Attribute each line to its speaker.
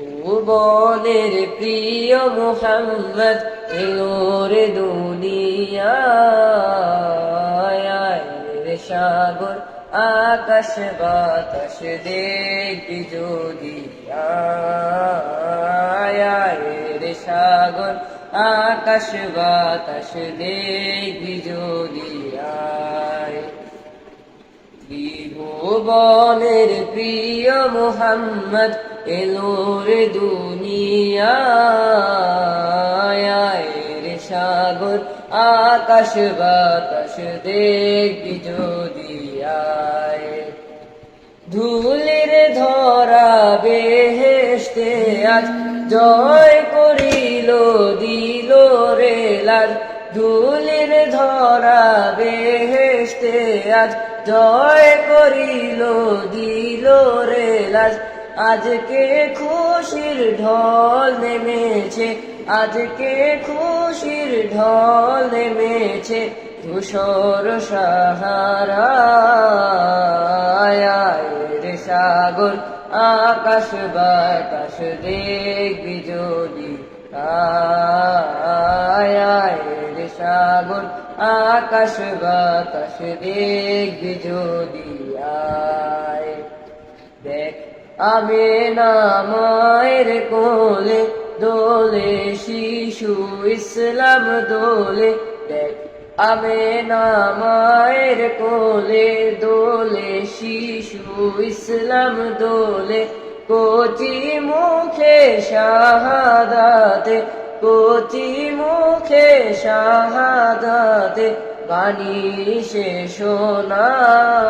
Speaker 1: ভুবনের প্রিয় মোহাম্মদ এলোর দুনিয়া সাগর, আকাশ বাতাস দেখবি যদি রে সাগর, আকাশ বাতাস দেখবি যদি ত্রিভুবনের প্রিয় মোহাম্মদ এলোর দুনিয়ায় সাগর, আকাশ বাতাস দেখবি যদি ধুলির ধরা বেহেস্তে আজ জয় করিল, দিল রে লাল। ধুলির ধরা বেহেস্তে আজ জয় করিল, দিল রে লাল। আজকে খুশির ঢল নেমেছে, আজকে খুশির ঢল নেমেছে ধূসর সাহারা রে সাগর, আকাশ বাতাস দেখবি যদি আয় সাগর, আকাশ বাতাস দেখবি যদি দেখ আমি না মায়ের কোলে দোলে শিশু ইসলাম দোলে দেখ। আমি না মায়ের কোলে দোলে শিশু ইসলাম দোলে কোচি মুখে শাহাদাতে, কোচি মুখে শাহাদাতে বাণী সে সোনায়